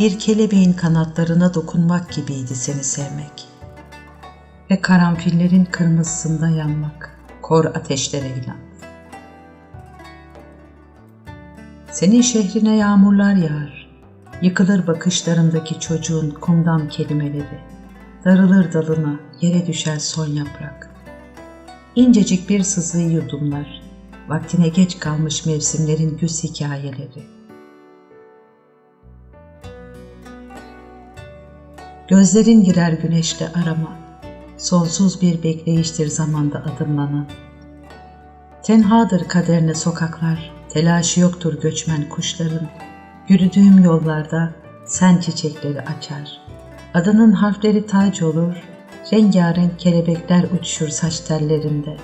bir kelebeğin kanatlarına dokunmak gibiydi seni sevmek. Ve karanfillerin kırmızısında yanmak, kor ateşlere inan. Senin şehrine yağmurlar yağar, yıkılır bakışlarındaki çocuğun kumdan kelimeleri, darılır dalına, yere düşer son yaprak. İncecik bir sızıyı yudumlar, vaktine geç kalmış mevsimlerin güz hikayeleri. Gözlerin girer güneşle arama, sonsuz bir bekleyiştir zamanda adımlanan. Tenhadır kaderine sokaklar, telaşı yoktur göçmen kuşların. Yürüdüğüm yollarda sen çiçekleri açar. Adının harfleri tac olur, rengarenk kelebekler uçuşur saç tellerinde.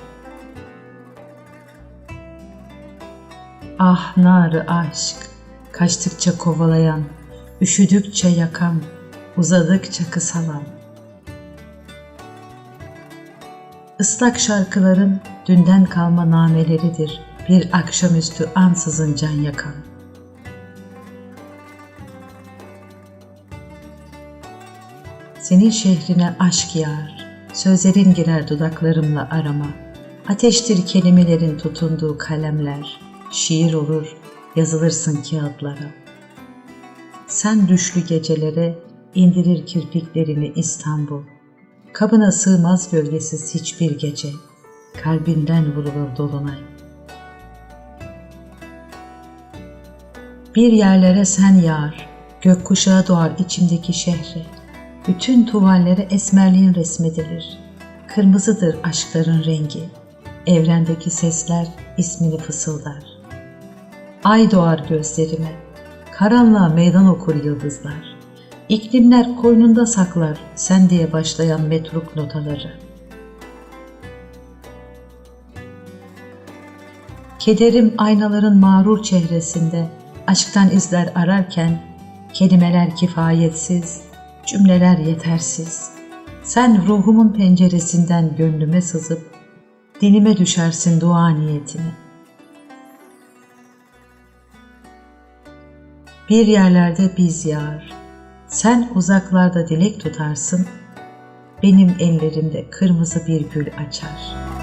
Ah narı aşk, kaçtıkça kovalayan, üşüdükçe yakan, uzadıkça kısalan. Islak şarkıların dünden kalma nameleridir bir akşamüstü ansızın can yakan. Senin şehrine aşk yağar, sözlerin girer dudaklarımla arama. Ateştir kelimelerin tutunduğu kalemler, şiir olur, yazılırsın kağıtlara. Sen düşlü gecelere indirir kirpiklerini İstanbul. Kabına sığmaz gölgesiz hiçbir gece, kalbinden vurulur dolunay. Bir yerlere sen yağar, gökkuşağı doğar içimdeki şehre. Bütün tuvallere esmerliğin resmedilir. Kırmızıdır aşkların rengi. Evrendeki sesler ismini fısıldar. Ay doğar gözlerime. Karanlığa meydan okur yıldızlar. İklimler koynunda saklar sen diye başlayan metruk notaları. Kederim aynaların mağrur çehresinde aşktan izler ararken kelimeler kifayetsiz, cümleler yetersiz. Sen ruhumun penceresinden gönlüme sızıp dilime düşersin dua niyetini. Bir yerlerde biz yağar, sen uzaklarda dilek tutarsın, benim ellerimde kırmızı bir gül açar.''